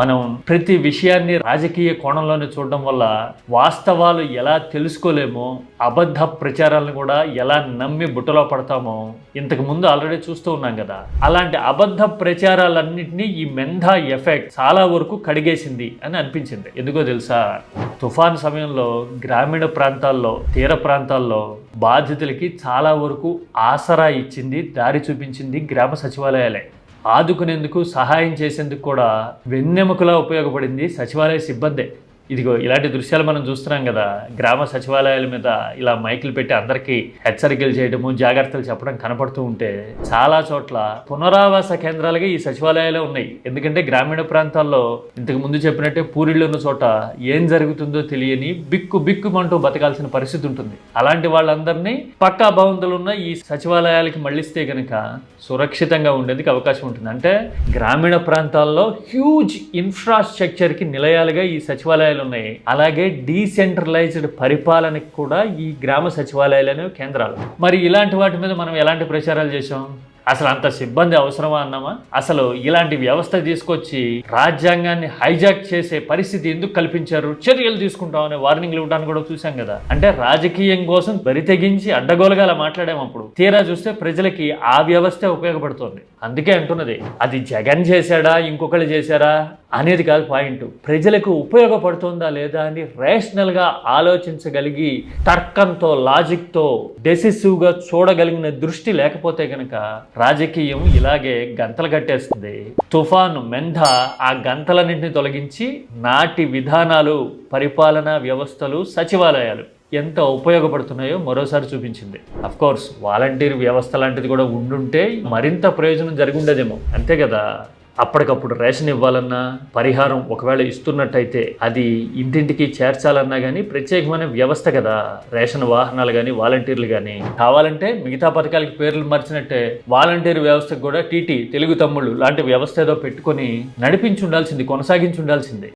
మనం ప్రతి విషయాన్ని రాజకీయ కోణంలోనే చూడడం వల్ల వాస్తవాలు ఎలా తెలుసుకోలేమో అబద్ధ ప్రచారాలను కూడా ఎలా నమ్మి బుట్టలో పడతామో ఇంతకు ముందు ఆల్రెడీ చూస్తూ ఉన్నాం కదా. అలాంటి అబద్ధ ప్రచారాలన్నింటినీ ఈ మెంధా ఎఫెక్ట్ చాలా వరకు కడిగేసింది అని అనిపించింది. ఎందుకో తెలుసా? తుఫాన్ సమయంలో గ్రామీణ ప్రాంతాల్లో తీర ప్రాంతాల్లో బాధితులకి చాలా వరకు ఆసరా ఇచ్చింది దారి చూపించింది గ్రామ సచివాలయాలే. ఆదుకునేందుకు సహాయం చేసేందుకు కూడా వెన్నెముకలా ఉపయోగపడింది సచివాలయ సిబ్బందే. ఇదిగో ఇలాంటి దృశ్యాలు మనం చూస్తున్నాం కదా. గ్రామ సచివాలయాల మీద ఇలా మైకులు పెట్టి అందరికీ హెచ్చరికలు చేయడము జాగ్రత్తలు చెప్పడం కనపడుతూ ఉంటే చాలా చోట్ల పునరావాస కేంద్రాలుగా ఈ సచివాలయాలే ఉన్నాయి. ఎందుకంటే గ్రామీణ ప్రాంతాల్లో ఇంతకు ముందు చెప్పినట్టే పూరిళ్ళు ఉన్న చోట ఏం జరుగుతుందో తెలియని బిక్కు బిక్కుమంటూ బతకాల్సిన పరిస్థితి ఉంటుంది. అలాంటి వాళ్ళందరినీ పక్కా భవంతులు ఉన్న ఈ సచివాలయాలకి మళ్ళిస్తే కనుక సురక్షితంగా ఉండేందుకు అవకాశం ఉంటుంది. అంటే గ్రామీణ ప్రాంతాల్లో హ్యూజ్ ఇన్ఫ్రాస్ట్రక్చర్కి నిలయాలుగా ఈ సచివాలయాలు ఉన్నాయి. అలాగే డీసెంట్రలైజ్డ్ పరిపాలనకి కూడా ఈ గ్రామ సచివాలయాలు కేంద్రాలు. మరి ఇలాంటి వాటి మీద మనం ఎలాంటి ప్రచారాలు చేసాం అసలు అంత సిబ్బంది అవసరమా అన్నామా? అసలు ఇలాంటి వ్యవస్థ తీసుకొచ్చి రాజ్యాంగాన్ని హైజాక్ చేసే పరిస్థితి ఎందుకు కల్పించారు? చర్యలు తీసుకుంటామనే వార్నింగ్లు ఇవ్వడానికి కూడా చూసాం కదా. అంటే రాజకీయం కోసం బరి తెగించి అడ్డగోలుగా అలా మాట్లాడాము అప్పుడు. తీరా చూస్తే ప్రజలకి ఆ వ్యవస్థ ఉపయోగపడుతుంది. అందుకే అంటున్నది అది జగన్ చేశాడా? ఇంకొకళ్ళు చేశారా? అనేది కాదు పాయింట్. ప్రజలకు ఉపయోగపడుతుందా లేదా అని రేషనల్గా ఆలోచించగలిగి తర్కంతో లాజిక్తో డెసిసివ్గా చూడగలిగిన దృష్టి లేకపోతే కనుక రాజకీయం ఇలాగే గంతలు కట్టేస్తుంది. తుఫాను మెంధ ఆ గంతలన్నింటినీ తొలగించి నాటి విధానాలు పరిపాలనా వ్యవస్థలు సచివాలయాలు ఎంత ఉపయోగపడుతున్నాయో మరోసారి చూపించింది. అఫ్ కోర్స్ వాలంటీర్ వ్యవస్థ లాంటిది కూడా ఉండుంటే మరింత ప్రయోజనం జరిగి ఉండేదేమో. అంతే కదా? అప్పటికప్పుడు రేషన్ ఇవ్వాలన్నా పరిహారం ఒకవేళ ఇస్తున్నట్టయితే అది ఇంటింటికి చేర్చాలన్నా కానీ ప్రత్యేకమైన వ్యవస్థ కదా. రేషన్ వాహనాలు కానీ వాలంటీర్లు కానీ కావాలంటే మిగతా పథకాలకి పేర్లు మార్చినట్టే వాలంటీర్ వ్యవస్థకు కూడా టీటీ తెలుగు తమ్ముళ్ళు లాంటి వ్యవస్థ ఏదో పెట్టుకొని నడిపించి ఉండాల్సింది కొనసాగించి ఉండాల్సింది